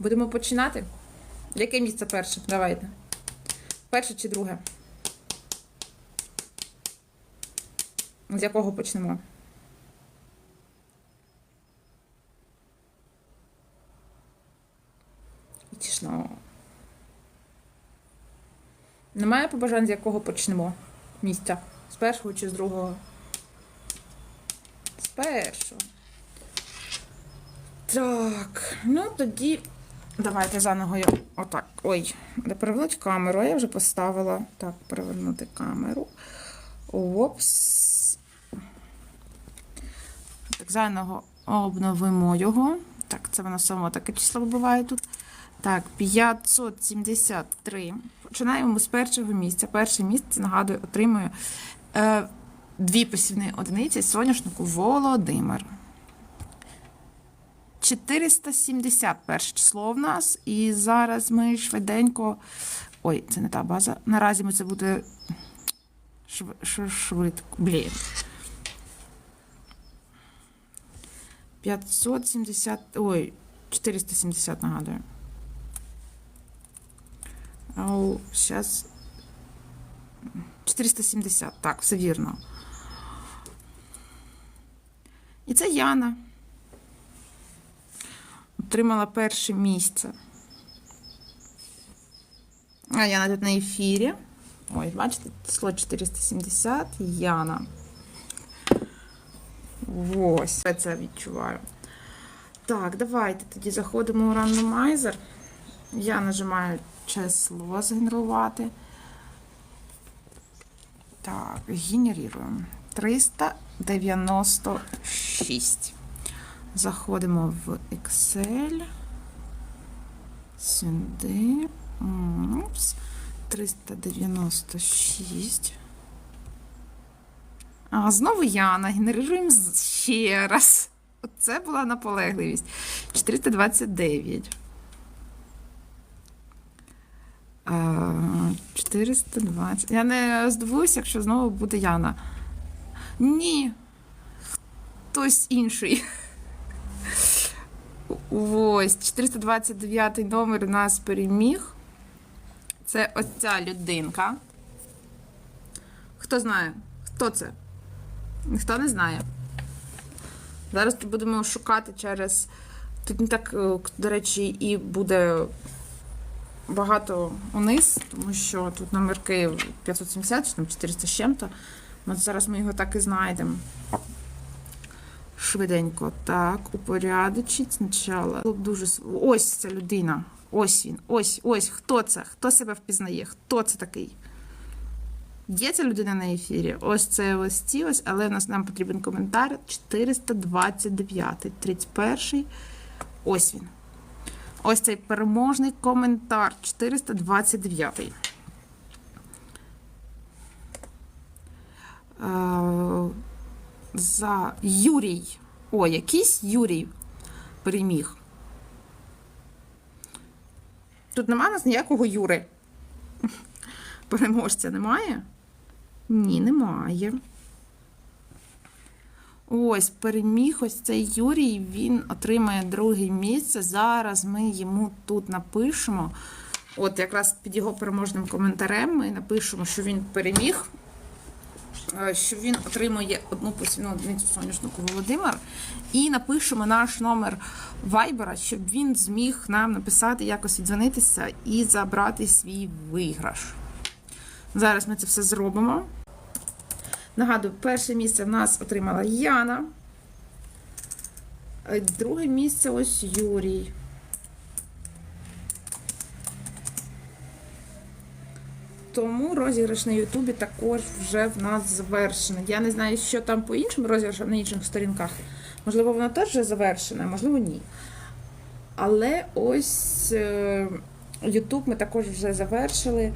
Будемо починати? Яке місце перше? Давайте. Перше чи друге? З якого почнемо? Тішно. Немає побажань, з якого почнемо місця? З першого чи з другого? З першого. Так, ну тоді давайте заново я отак. Ой, де перевернути камеру, я вже поставила. Так, перевернути камеру. Опс. Так, заново обновимо його. Так, це воно само таке число буває тут. Так, 573. Починаємо з першого місця. Перше місце, нагадую, отримує е, дві посівні одиниці соняшнику Володимир. 471 число в нас. І зараз ми швиденько. Ой, це не та база. Наразі ми це буде шв- шв- швидко. Блін. 570. Ой, 470 нагадую. Ау, зараз. 470. Так, все вірно. І це Яна. Отримала перше місце. А Яна тут на ефірі. Ой, бачите, число 470. Яна. Ось. Я це відчуваю. Так, давайте тоді заходимо у рандомайзер. Я нажимаю число згенерувати. Так, генеруємо. 396. Заходимо в Excel. Сюди. Упс. 396. А, знову Яна. Генеруємо з- ще раз. Оце була наполегливість. 429. 420. Я не здивуюся, якщо знову буде Яна. Ні. Хтось інший. Ось, 429 номер нас переміг. Це ось ця людинка. Хто знає? Хто це? Ніхто не знає. Зараз будемо шукати через. Тут не так, е, до речі, і буде багато униз, тому що тут номерки 570 чи там 400 з чим-то. Зараз ми його так і знайдемо. Швиденько. Так, упорядочить спочатку. Було б Дуже... Ось ця людина. Ось він. Ось, ось. Хто це? Хто себе впізнає? Хто це такий? Є ця людина на ефірі? Ось це ось ці ось, але в нас нам потрібен коментар 429, 31. Ось він. Ось цей переможний коментар 429. Е, За Юрій. О, якийсь Юрій переміг. Тут немає нас ніякого Юри. Переможця немає? Ні, немає. Ось, переміг ось цей Юрій, він отримає друге місце. Зараз ми йому тут напишемо. От якраз під його переможним коментарем ми напишемо, що він переміг, що він отримує одну посівну одиницю соняшнику Володимир. І напишемо наш номер Вайбера, щоб він зміг нам написати, якось відзвонитися і забрати свій виграш. Зараз ми це все зробимо. Нагадую, перше місце в нас отримала Яна. Е, Друге місце ось Юрій. Тому розіграш на Ютубі також вже в нас завершений. Я не знаю, що там по іншим розіграшам на інших сторінках. Можливо, воно теж вже завершене, можливо, ні. Але ось е, Ютуб ми також вже завершили.